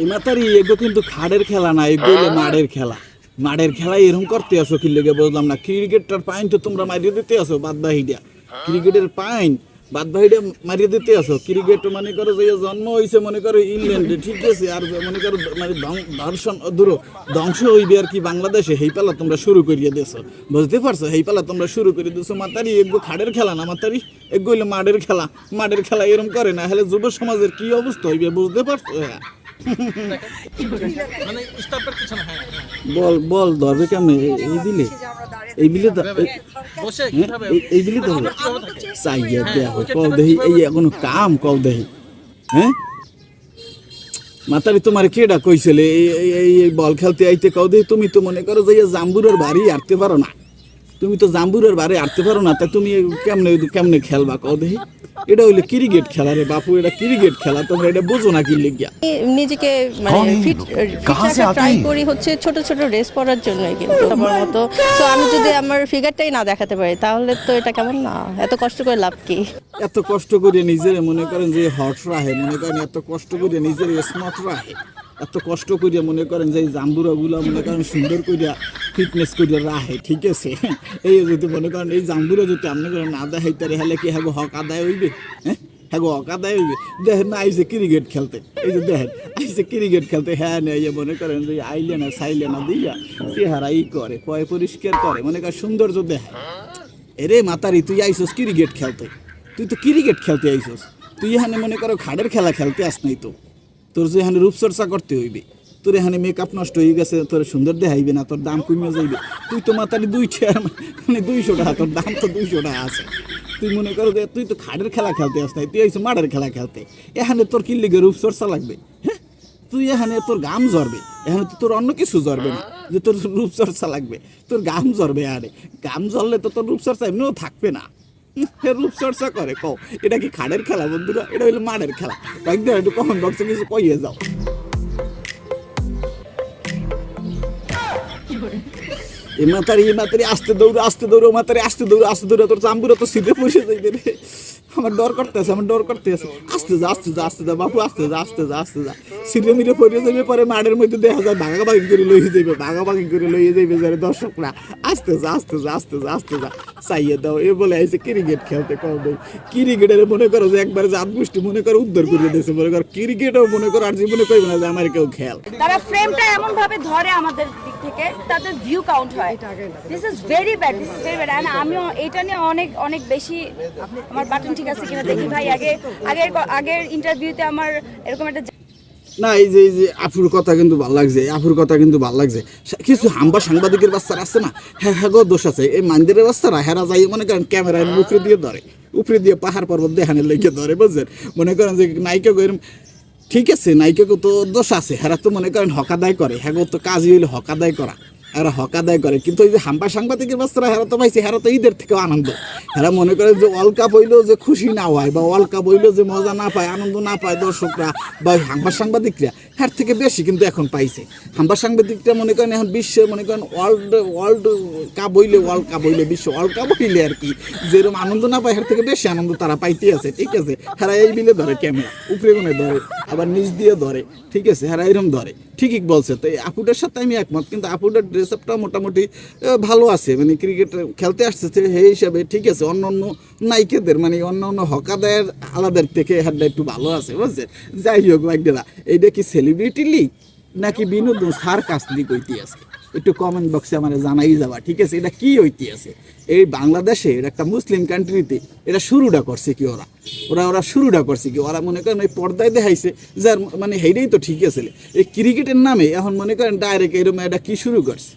এই মাতারি এগো কিন্তু খাড়ের খেলা না, এগো মাড়ের খেলা। মাড়ের খেলা এরকম করতে আসো, কি লেগে বুঝলাম না। ক্রিকেটটার পাইন তো তোমরা মারিয়ে দিতে আসো, বাদ বাহিটা ক্রিকেটের পাইন বাদ বাহিটা মারিয়ে দিতে আসো ক্রিকেট মনে করো যে জন্ম হয়েছে মনে করো ইংল্যান্ডে ঠিক আছে? আর মনে করো মানে ধর্ষণ দূর ধ্বংস হইবে আর কি বাংলাদেশে হেই পালা তোমরা শুরু করিয়ে দিয়েছ। বুঝতে পারছ? হেই পালা তোমরা শুরু করে দিয়েছ। মাতারি এগো খাড়ের খেলা না মাতারি? এগো হইল মাঠের খেলা। মাঠের খেলা এরকম করে না হলে যুব সমাজের কি অবস্থা হইবে বুঝতে পারছ? হ্যাঁ। মানে হ্যাঁ হ্যাঁ। বল বল ধরবে কেমন? এই দিলে। এই বিলে ধর- এই- বসে হ্যাঁ? কীভাবে এই- এই বিলে ধরবে কীভাবে থাকে চাইয়া দেয়া হয় দেহি এই কোনো কাম কল দেহি। হ্যাঁ? মাতারি তোমার কেডা কইছিলে? এই এই- বল খেলতে আইতে কও দেহি তুমি তো মনে করো যে জাম্বুরের বাড়ি আটতে পারো না। তুমি তো জাম্বুরের বাড়ি আটতে পারো না তা তুমি কেমনে কেমনে খেলবা কও দেহি? এটা হইল ক্রিকেট খেলা রে বাপু এটা ক্রিকেট খেলা তোমরা এটা বুঝো না কি গিয়া নিজেকে মানে ফিট ট্রাই করি হচ্ছে ছোট ছোট রেস পড়ার জন্যই কিন্তু আমার মতো। তো আমি যদি আমার ফিগারটাই না দেখাতে পারি তাহলে তো এটা কেমন না? এত কষ্ট করে লাভ কি? এত কষ্ট করে নিজের মনে করেন যে হট রাহে মনে করেন এত কষ্ট করে নিজের স্মার্ট রাহে। এত কষ্ট করে মনে করেন যে জাম্বুরা গুলা মনে করেন সুন্দর করিয়া ফিটনেস করিয়া রাহে ঠিক আছে? এই যদি মনে করেন এই জাম্বুরা যদি আপনি করেন না দেখাইতে হলে কি হ্যাঁ হক আদায় হইবে? হ্যাঁ? হক আদায় হইবে? দেখেন না আইসে ক্রিকেট খেলতে, এই যে দেখেন আইসে ক্রিকেট খেলতে হ্যাঁ না ইয়ে মনে করেন যে আইলে না সাইলে না দিয়া চেহারা ই করে পয় পরিষ্কার করে, মনে করেন সৌন্দর্য দেখায়। এরে মাতারি, তুই আইসস ক্রিকেট খেলতে? তুই তো ক্রিকেট খেলতে আইসস। তুই এখানে মনে করো খাড়ের খেলা খেলতে আস নাই তো। তোর যে এখানে রূপচর্চা করতে হইবে, তোর এখানে মেকআপ নষ্ট হয়ে গেছে, তোর সুন্দর দেখাইবে না, তোর দাম কমে যাইবে। তুই তো মাতারি দুই চেয়ার মানে দুইশো টাকা, তোর দাম তো দুইশো টাকা আছে। তুই মনে করো যে তুই তো খাটের খেলা খেলতে আস তুই আইসো মাঠের খেলা খেলতে। এখানে তোর কি লিগে রূপচর্চা লাগবে? হ্যাঁ? তুই এখানে তোর গাম জ্বরবে এখানে তো তোর অন্য কিছু জ্বরবে না, যে তোর রূপচর্চা লাগবে, তোর গাম জ্বরবে আরে। গাম জ্বরলে তো তোর রূপচর্চা এমনিও থাকবে না। রূপচর্চা করে, কও, এটা কি খাড়ের খেলা বন্ধুরা? এটা হইল মাঠের খেলা। একদম একটু কমেন্ট বক্সে কিছু কইয়ে যাও। এ মাতারি এ মাতারি আস্তে দৌড়ো আস্তে দৌড়ো মাতারি আস্তে দৌড়ো আস্তে দৌড়ো, তোর চাম্বুরা তো সিধে পয়সা যাইবে রে। আমার ডর করতেছে, আমার ডর করতেছে। আস্তে যা আস্তে যা আস্তে যা, বাপু, আস্তে যা আস্তে যা আস্তে যা। সিধে মিরে পড়ে যাবে পরে মাঠের মধ্যে দেখা যায়, ভাগাভাগি করে লইয়ে যাবে যাইবে, ভাগাভাগি করে লইয়ে যাইবে যারে দর্শকরা। আস্তে যা আস্তে যা আস্তে যা আস্তে যা। চাইয়ে দাও, এ বলে আইসে ক্রিকেট খেলতে কম দেয় ক্রিকেটের মনে করো যে একবার জাত গোষ্ঠী মনে করো উদ্ধার করে দিয়েছে, মনে করো ক্রিকেটও মনে করো আর জীবনে কইবে না যে আমার কেউ খেল। তারা ফ্রেমটা এমন ভাবে ধরে আমাদের দিক থেকে, তাদের ভিউ কাউন্ট হয়। This is very bad this is very bad আমি এটা নিয়ে অনেক অনেক বেশি আমার বাটন ঠিক আছে কিনা দেখি ভাই, আগে, আগের আগের ইন্টারভিউতে আমার এরকম একটা না, এই যে এই যে আফুর কথা কিন্তু ভালো লাগছে আফুর কথা কিন্তু ভালো লাগছে। কিছু হাম্বা সাংবাদিকের বাচ্চারা আছে না? হ্যাঁ হ্যাঁ গো, দোষ আছে। এই মান্দিরের বাচ্চারা, হেরা যাই, মনে করেন ক্যামেরায় উপরে দিয়ে ধরে, উপরে দিয়ে পাহাড় পর্বত দেখানের লেগে ধরে, বুঝছেন? মনে করেন যে নায়িকা গো ঠিক আছে নায়িকাকে তো দোষ আছে, হেরা তো মনে করেন হকাদায় করে। হ্যাঁ গো, তো কাজই হইল হকাদায় করা। এরা হকাদায় করে। কিন্তু ওই যে হাম্বা সাংবাদিকের বাচ্চারা হেরা তো পাইছে হেরা তো ঈদের থেকেও আনন্দ। হেরা মনে করে যে ওয়ার্ল্ড কাপ হইলেও যে খুশি না হয়, বা ওয়ার্ল্ড কাপ হইলেও যে মজা না পায়, আনন্দ না পায় দর্শকরা, বা হাম্বা সাংবাদিকরা হ্যার থেকে বেশি কিন্তু এখন পাইছে। হাম্বা সাংবাদিকরা মনে করেন এখন বিশ্বে মনে করেন ওয়ার্ল্ড ওয়ার্ল্ড কাপ হইলে ওয়ার্ল্ড কাপ হইলে, বিশ্ব ওয়ার্ল্ড কাপ হইলে আর কি, যেরকম আনন্দ না পায়, এর থেকে বেশি আনন্দ তারা পাইতে আছে, ঠিক আছে? হেরা এই বিলে ধরে ক্যামেরা উপরে কোনে ধরে, আবার নিচ দিয়ে ধরে, ঠিক আছে? হেরা এরম ধরে। ঠিকই বলছে। তো এই আপুটার সাথে আমি একমত, কিন্তু আপুটার ড্রেস আপটা মোটামুটি ভালো আছে। মানে ক্রিকেট খেলতে আসতেছে সেই হিসাবে ঠিক আছে। অন্য অন্য নায়িকাদের মানে অন্য অন্য হকাদের আলাদের থেকে হাড্ডা একটু ভালো আছে বুঝছে যাই হোক লাগডেলা এইটা কি সেলিব্রিটি লিগ নাকি বিনোদন? সার্কাস লিগ আছে একটু কমেন্ট বক্সে আমার জানাই যাবা, ঠিক আছে? এটা কি ঐতিহাসে এই বাংলাদেশে একটা মুসলিম কান্ট্রিতে এটা শুরুটা করছে কি ওরা? ওরা ওরা শুরুটা করছে কি? ওরা মনে করেন ওই পর্দায় দেখাইছে, যার মানে হেইটাই তো ঠিক আছে। এই ক্রিকেটের নামে এখন মনে করেন ডাইরেক্ট এরকম এটা কি শুরু করছে?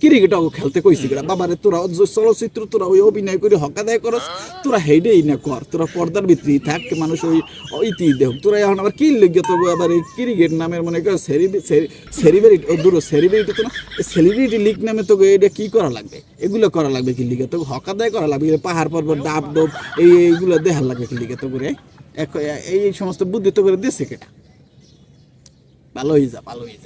হুম? ক্রিকেটও খেলতে কইছি গেলা। বাবারে, তোরা চলচ্চিত্র, তোরা ওই অভিনয় করে হকা দেয় করস, তোরা হেডেই না কর, তোরা পর্দার ভিতরেই থাক মানুষ ওই ওইটি দেহ তোরা এখন আবার কি লেগে তো আবার এই ক্রিকেট নামের মনে কর সেলিব্রিটি দূর সেলিব্রিটি তো না সেলিব্রিটি লিগ নামে তো এটা কি করা লাগবে? এগুলো করা লাগবে কি লিগে তো হকা দেয় করা লাগবে পাহাড় পর্বত, ডাব ডোব, এই এইগুলো দেখার লাগবে কি লিগে তো করে এই সমস্ত বুদ্ধি তো করে দিয়েছে কেটা? ভালো হয়ে যা ভালো হয়ে যা।